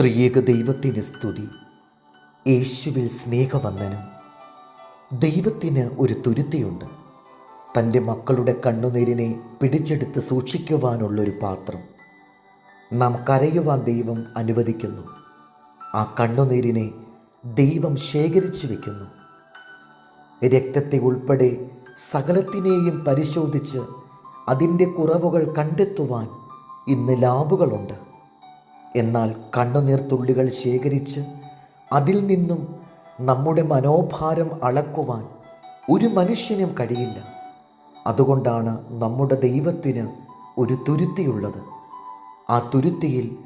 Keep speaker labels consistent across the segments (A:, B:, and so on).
A: ത്രിയേക ദൈവത്തിന് സ്തുതി. യേശുവിൽ സ്നേഹവന്ദനം. ദൈവത്തിന് ഒരു തുരുത്തിയുണ്ട്. തന്റെ മക്കളുടെ കണ്ണുനീരിനെ പിടിച്ചെടുത്ത് സൂക്ഷിക്കുവാനുള്ളൊരു പാത്രം. നാം കരയുവാൻ ദൈവം അനുവദിക്കുന്നു. ആ കണ്ണുനീരിനെ ദൈവം ശേഖരിച്ചു വയ്ക്കുന്നു രക്തത്തെ ഉൾപ്പെടെ സകലത്തിനെയും പരിശോധിച്ച് അതിന്റെ കുറവുകൾ കണ്ടെത്തുവാൻ ഇന്ന് ലാബുകളുണ്ട്. എന്നാൽ കണ്ണുനീർത്തുള്ളികൾ ശേഖരിച്ച് അതിൽ നിന്നും നമ്മുടെ മനോഭാരം അളക്കുവാൻ ഒരു മനുഷ്യനും കഴിയില്ല. അതുകൊണ്ടാണ് നമ്മുടെ ദൈവത്തിന് ഒരു തുരുത്തിയുള്ളത്. ആ തുരുത്തിയിൽ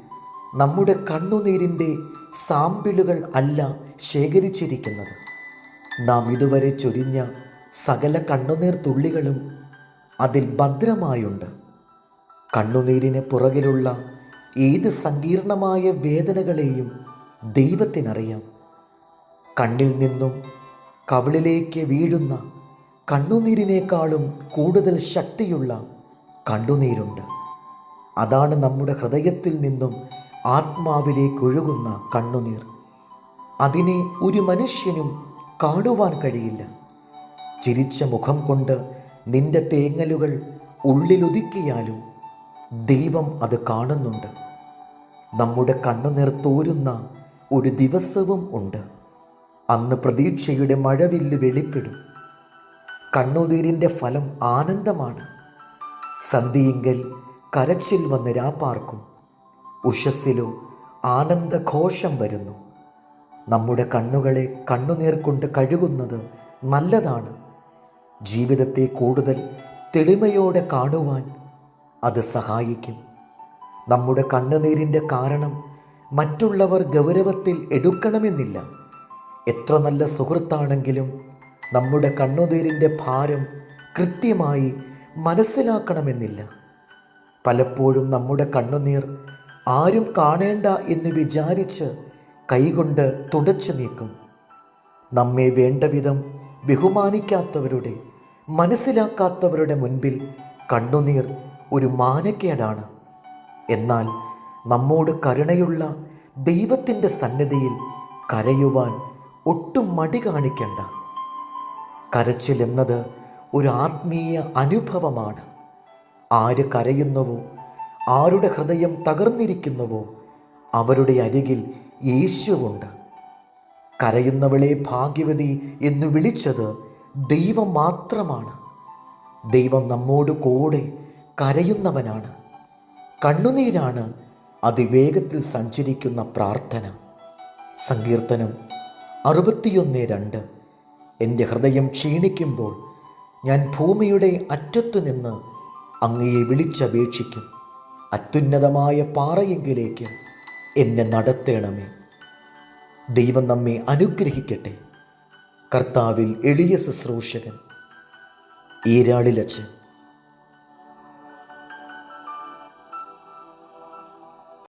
A: നമ്മുടെ കണ്ണുനീരിന്റെ സാമ്പിളുകൾ അല്ല ശേഖരിച്ചിരിക്കുന്നത്. നാം ഇതുവരെ ചൊരിഞ്ഞ സകല കണ്ണുനീർ തുള്ളികളും അതിൽ ഭദ്രമായുണ്ട്. കണ്ണുനീരിന് പുറകിലുള്ള ഏത് സങ്കീർണമായ വേദനകളെയും ദൈവത്തിനറിയാം. കണ്ണിൽ നിന്നും കവിളിലേക്ക് വീഴുന്ന കണ്ണുനീരിനേക്കാളും കൂടുതൽ ശക്തിയുള്ള കണ്ണുനീരുണ്ട്. അതാണ് നമ്മുടെ ഹൃദയത്തിൽ നിന്നും ആത്മാവിലേക്ക് ഒഴുകുന്ന കണ്ണുനീർ. അതിനെ ഒരു മനുഷ്യനും കാണുവാൻ കഴിയില്ല. ചിരിച്ച മുഖം കൊണ്ട് നിന്റെ തേങ്ങലുകൾ ഉള്ളിലൊതുക്കിയാലും ദൈവം അത് കാണുന്നുണ്ട്. നമ്മുടെ കണ്ണുനീർ തോരുന്ന ഒരു ദിവസവും ഉണ്ട്. അന്ന് പ്രതീക്ഷയുടെ മഴവില്ല് വെളിപ്പെടും. കണ്ണുനീരിന്റെ ഫലം ആനന്ദമാണ്. സന്ധിയിങ്കൽ കരച്ചിൽ വന്ന് രാപ്പാർക്കും ഉഷസ്സിലോ ആനന്ദഘോഷം വരുന്നു. നമ്മുടെ കണ്ണുകളെ കണ്ണുനീർ കൊണ്ട് കഴുകുന്നത് നല്ലതാണ്. ജീവിതത്തെ കൂടുതൽ തെളിമയോടെ കാണുവാൻ അത് സഹായിക്കും. നമ്മുടെ കണ്ണുനീരിന്റെ കാരണം മറ്റുള്ളവർ ഗൗരവത്തിൽ എടുക്കണമെന്നില്ല. എത്ര നല്ല സുഹൃത്താണെങ്കിലും നമ്മുടെ കണ്ണുനീരിന്റെ ഭാരം കൃത്യമായി മനസ്സിലാക്കണമെന്നില്ല. പലപ്പോഴും നമ്മുടെ കണ്ണുനീർ ആരും കാണേണ്ട എന്ന് വിചാരിച്ച് കൈകൊണ്ട് തുടച്ചു നീക്കും. നമ്മെ വേണ്ട വിധം ബഹുമാനിക്കാത്തവരുടെ മനസ്സിലാക്കാത്തവരുടെ മുൻപിൽ കണ്ണുനീർ ഒരു മാനക്കേടാണ്. എന്നാൽ നമ്മോട് കരുണയുള്ള ദൈവത്തിന്റെ സന്നിധിയിൽ കരയുവാൻ ഒട്ടും മടി കാണിക്കേണ്ട. കരച്ചിൽ എന്നത് ഒരു ആത്മീയ അനുഭവമാണ്. ആര് കരയുന്നുവോ ആരുടെ ഹൃദയം തകർന്നിരിക്കുന്നുവോ അവരുടെ അരികിൽ യേശുവുണ്ട്. കരയുന്നവളെ ഭാഗ്യവതി എന്ന് വിളിച്ചത് ദൈവം മാത്രമാണ്. ദൈവം നമ്മോട് കൂടെ കരയുന്നവനാണ്. കണ്ണുനീരാണ് അതിവേഗത്തിൽ സഞ്ചരിക്കുന്ന പ്രാർത്ഥന. സങ്കീർത്തനം അറുപത്തിയൊന്ന് രണ്ട്. എന്റെ ഹൃദയം ക്ഷീണിക്കുമ്പോൾ ഞാൻ ഭൂമിയുടെ അറ്റത്തു നിന്ന് അങ്ങയെ വിളിച്ചപേക്ഷിക്കും. അത്യുന്നതമായ പാറയെങ്കിലേക്ക് എന്നെ നടത്തേണമേ. ദൈവം നമ്മെ അനുഗ്രഹിക്കട്ടെ. കർത്താവിൽ എളിയ ശുശ്രൂഷകൻ. ഈരാളിലച്ച്